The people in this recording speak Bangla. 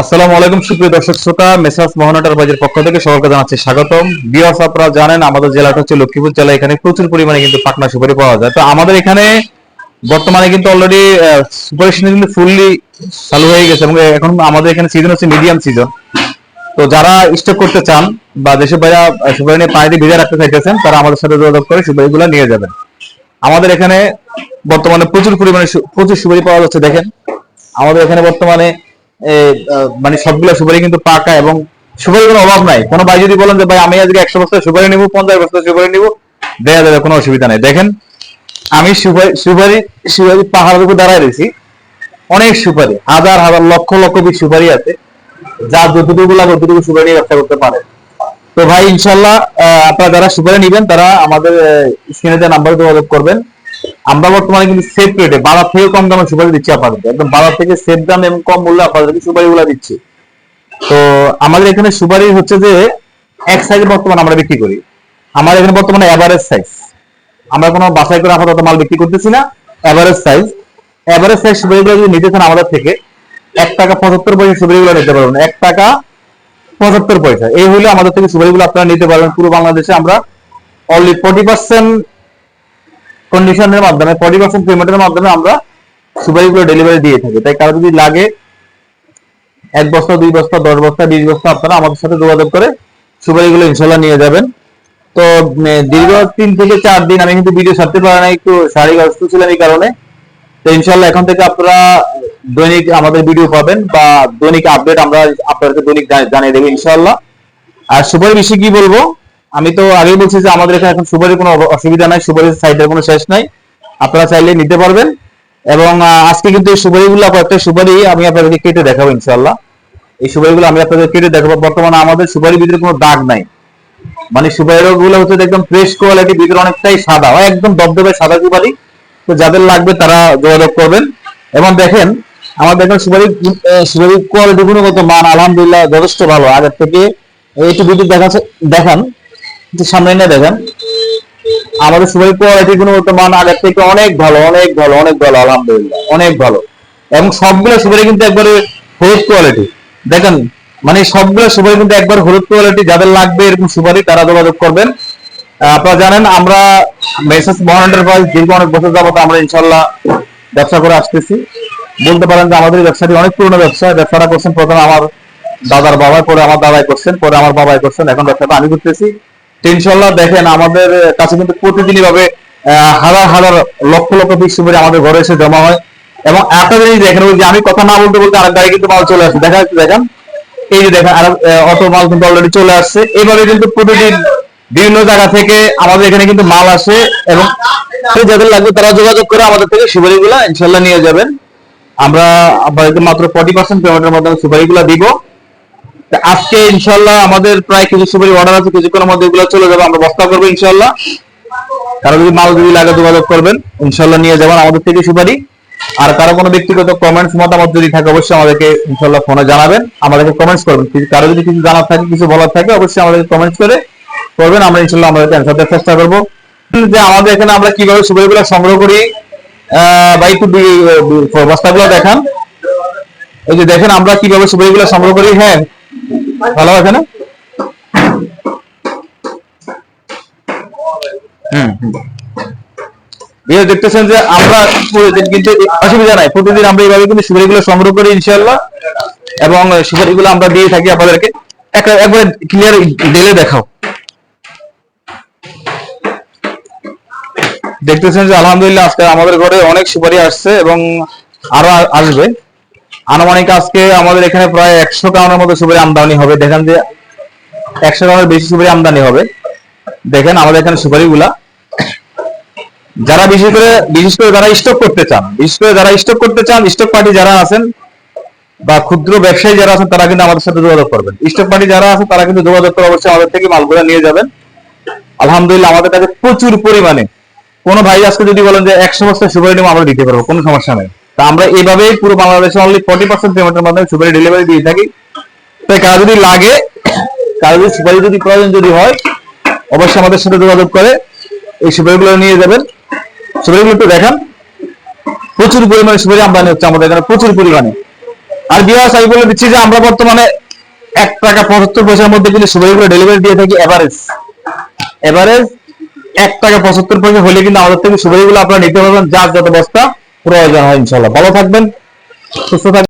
আসসালামু আলাইকুম, সুপ্রিয় দর্শক শ্রোতা। মেসার্স মোহনাটার বাজার পক্ষ থেকে সকলকে জানাচ্ছি স্বাগতম। বিয়ার্স আপনারা জানেন, আমাদের জেলাটা হচ্ছে লক্ষ্মীপুর জেলা। এখানে প্রচুর পরিমাণে কিন্তু পাটনা সুপারি পাওয়া যায়। তো আমাদের এখানে বর্তমানে কিন্তু অলরেডি সুপারি সিজন কিন্তু ফুললি চালু হয়ে গেছে এবং এখন আমাদের এখানে সিজন হচ্ছে মিডিয়াম সিজন তো যারা স্টক করতে চান বা দেশের বাইরে সুপারি নিয়ে পানিতে ভিজে রাখতে চাইতেছেন, তারা আমাদের সাথে যোগাযোগ করে সুপারিগুলো নিয়ে যাবেন। আমাদের এখানে বর্তমানে প্রচুর পরিমাণে প্রচুর সুপারি পাওয়া যাচ্ছে, দেখেন। আমাদের এখানে বর্তমানে মানে সবগুলো সুপারি কিন্তু পাকা এবং সুপারি কোনো অভাব নাই। কোনো ভাই যদি বলেন যে, ভাই, আমি আজকে একশো বস্তা সুপারি নিবো, পঞ্চাশ বস্তা সুপারি নিবো, দেয়া যাবে, কোনো অসুবিধা নেই। দেখেন, আমি সুপারি সুপারি সুপারি পাহাড়ের উপর দাঁড়ায় রয়েছি। অনেক সুপারি, হাজার হাজার, লক্ষ লক্ষ পিস সুপারি আছে। যা যতটুকু লাগে ততটুকু সুপারি ব্যবসা করতে পারে। তো ভাই ইনশাল্লাহ আপনারা যারা সুপারি নিবেন, তারা আমাদের স্ক্রিনে যে নাম্বারে যোগাযোগ করবেন। আমরা বর্তমানে কিন্তু সেফ রেটে বাজার থেকে কম দামে সুপারি দিচ্ছি আপনাদের একদম বাজার থেকে সেফ দাম এবং কম মূল্যে আপনাদেরকে সুপারি গুলা দিচ্ছি। তো আমাদের এখানে সুপারি হচ্ছে যে, এক সাইজের বর্তমানে আমরা বিক্রি করি। আমাদের এখানে বর্তমানে এভারেজ সাইজ আমরা কোনো বাসায় করে আপাতত মাল বিক্রি করতেছি না এভারেজ সাইজ এভারেজ সাইজ সুপারিগুলো যদি নিতে চান আমাদের থেকে, এক টাকা পঁচাত্তর পয়সা সুপারি সুপারিগুলো নিতে পারবেন। এক টাকা পঁচাত্তর পয়সা। এই হলে আমাদের থেকে সুপারিগুলো আপনারা নিতে পারবেন। পুরো বাংলাদেশে আমরা অনলি ফোর্টি পার্সেন্ট কন্ডিশনের মাধ্যমে ফর্টি পার্সেন্ট পেমেন্টের মাধ্যমে আমরা সুপারিগুলো ডেলিভারি দিয়ে থাকি। তাই কারও যদি লাগে এক বস্তা, দুই বস্তা, দশ বস্তা, বিশ বস্তা, আপনারা আমাদের সাথে যোগাযোগ করে সুপারিগুলো ইনশাল্লাহ নিয়ে যাবেন। তো দীর্ঘ তিন থেকে চার দিন আমি কিন্তু ভিডিও ছাড়তে পারি না একটু শারীরিক অসুস্থ ছিলাম এই কারণে। তো ইনশাল্লাহ এখন থেকে আপনারা দৈনিক আমাদের ভিডিও পাবেন বা দৈনিক আপডেট আমরা আপনাদেরকে দৈনিক জানিয়ে- দেবো ইনশাল্লাহ আর সুপারি বিষয়ে কি বলব? আমি তো আগেই বলছি যে আমাদের এখানে এখন সুপারির কোনো অসুবিধা নাই, সুপারির সাইডের কোনো শেষ নাই। আপনারা চাইলে নিতে পারবেন। এবং আজকে কিন্তু এই সুপারিগুলো কয়েকটা সুপারি আমি আপনাদেরকে কেটে দেখাবো ইনশাল্লাহ এই সুপারিগুলো আমি আপনাদের কেটে দেখাবো। বর্তমানে আমাদের সুপারির ভিতরে কোনো দাগ নাই। মানে সুপারি গুলো হচ্ছে একদম ফ্রেশ কোয়ালিটি ভিতরে অনেকটাই সাদা, হয় একদম দবদবে সাদা সুপারি। তো যাদের লাগবে তারা যোগাযোগ করবেন। এবং দেখেন, আমাদের এখানে সুপারি সুপারি কোয়ালিটি গুণগত মান আলহামদুলিল্লাহ যথেষ্ট ভালো। আগের থেকে একটু ভিডিও দেখাচ্ছে দেখান। সামনে নিয়ে দেখেন, আমাদের সুপারি কোয়ালিটি গুণগত মান আগের থেকে অনেক ভালো অনেক ভালো অনেক ভালো, আলহামদুলিল্লাহ, অনেক ভালো। এবং সবগুলো সুপারি কিন্তু একবারে হলুদ কোয়ালিটি। দেখেন মানে সবগুলো সুপারি কিন্তু একবার হলুদ কোয়ালিটি, যাদের লাগবে এরকম সুপারি, তারা যোগাযোগ করবেন। আপনারা জানেন, আমরা মেসেজ মহান এন্টারপ্রাইজ দীর্ঘ অনেক বছর যাবত আমরা ইনশাল্লাহ ব্যবসা করে আসতেছি। বলতে পারেন যে আমাদের ব্যবসাটি অনেক পুরনো ব্যবসা। ব্যবসাটা করছেন প্রথমে আমার দাদার বাবা পরে আমার দাদাই করছেন, পরে আমার বাবাই করছেন। এখন ব্যবসাটা আমি করতেছি। ইনশাল্লাহ দেখেন আমাদের কাছে কিন্তু প্রতিদিনই ভাবে হাজার হাজার লক্ষ লক্ষ সুপারি আমাদের ঘরে এসে জমা হয়। এবং একটা জিনিস দেখেন, ওই যে আমি কথা না বলতে বলতে আরেক গাড়ি কিন্তু মাল চলে আসছে। দেখা যাচ্ছে, দেখেন, এই যে দেখেন অটো মাল কিন্তু অলরেডি চলে আসছে। এইভাবে কিন্তু প্রতিদিন বিভিন্ন জায়গা থেকে আমাদের এখানে কিন্তু মাল আসে এবং যাদের লাগবে তারা যোগাযোগ করে আমাদের থেকে সুপারিগুলো ইনশাল্লাহ নিয়ে যাবেন। আমরা আপনাদেরকে মাত্র ফর্টি পার্সেন্ট পেমেন্টের মাধ্যমে সুপারিগুলো দিব। আজকে ইনশাল্লাহ আমাদের প্রায় কিছু সুপারি অর্ডার আছে, কিছুক্ষণের মধ্যে এগুলো চলে যাবে, আমরা বস্তা করব ইনশাল্লাহ কারও যদি মাল যদি লাগে যোগাযোগ করবেন ইনশাল্লাহ নিয়ে যাবেন আমাদের থেকে সুপারি। আর কারও কোনো ব্যক্তিগত কমেন্টস মতামত যদি থাকে, অবশ্যই আমাদেরকে ইনশাল্লাহ ফোনে জানাবেন, আমাদেরকে কমেন্টস করবেন। কারও যদি কিছু জানার থাকে, কিছু বলার থাকে, অবশ্যই আমাদেরকে কমেন্টস করে করবেন, আমরা ইনশাল্লাহ আমাদেরকে অ্যান্সার দেওয়ার চেষ্টা করব। যে আমাদের এখানে আমরা কীভাবে সুপারিগুলো সংগ্রহ করি বা একটু বস্তাগুলো দেখান। এই যে দেখেন, আমরা কীভাবে সুপারিগুলো সংগ্রহ করি হ্যাঁ ভালো আছে না? দেখতেছেন যে আমরা কিন্তু অসুবিধা নাই। প্রতিদিন আমরা এইভাবে কিন্তু সুপারিগুলো সংগ্রহ করি ইনশাল্লাহ এবং সুপারিগুলো আমরা দিয়ে থাকি আপনাদেরকে। একবার ক্লিয়ার ডেলে দেখাও। দেখতেছেন যে আলহামদুলিল্লাহ আজকে আমাদের ঘরে অনেক সুপারি আসছে এবং আরও আসবে। আনুমানিক আজকে আমাদের এখানে প্রায় একশো কাউনের মতো সুপারি আমদানি হবে। দেখেন যে একশো কাউনের বেশি সুপারি আমদানি হবে। দেখেন আমাদের এখানে সুপারিগুলা। যারা বিশেষ করে বিশেষ করে যারা স্টক করতে চান, বিশেষ করে যারা স্টক করতে চান স্টক পার্টি যারা আছেন বা ক্ষুদ্র ব্যবসায়ী যারা আছেন, তারা কিন্তু আমাদের সাথে যোগাযোগ করবেন। স্টক পার্টি যারা আছে তারা কিন্তু যোগাযোগ করে অবশ্যই আমাদের থেকে মালগুলো নিয়ে যাবেন। আলহামদুলিল্লাহ, আমাদের কাছে প্রচুর পরিমাণে। কোনো ভাই আজকে যদি বলেন যে একশো বস্তা সুপারি নেব, আমরা দিতে পারব, কোনো সমস্যা নেই। তা আমরা এইভাবেই পুরো বাংলাদেশে অনলি ফর্টি পার্সেন্ট পেমেন্টের মাধ্যমে সুপারি ডেলিভারি দিয়ে থাকি। তাই কারও যদি লাগে, কারও যদি সুপারি যদি প্রয়োজন যদি হয়, অবশ্যই আমাদের সাথে যোগাযোগ করে এই সুপারিগুলো নিয়ে যাবেন। সুপারিগুলো একটু দেখান। প্রচুর পরিমাণে সুপারি আমদানি হচ্ছে আমাদের এখানে, প্রচুর পরিমাণে। আর বিয়াস আমি বলে দিচ্ছি যে আমরা বর্তমানে এক টাকা পঁচাত্তর পয়সার মধ্যে কিন্তু সুপারিগুলো ডেলিভারি দিয়ে থাকি এভারেজ এভারেজ এক টাকা পঁচাত্তর পয়সা হলে কিন্তু আমাদের থেকে সুপারিগুলো আপনারা নিতে পারবেন যার যত বস্তা। প্রয়োজন হয় ইনশাল্লাহ ভালো থাকবেন সুস্থ থাকবেন।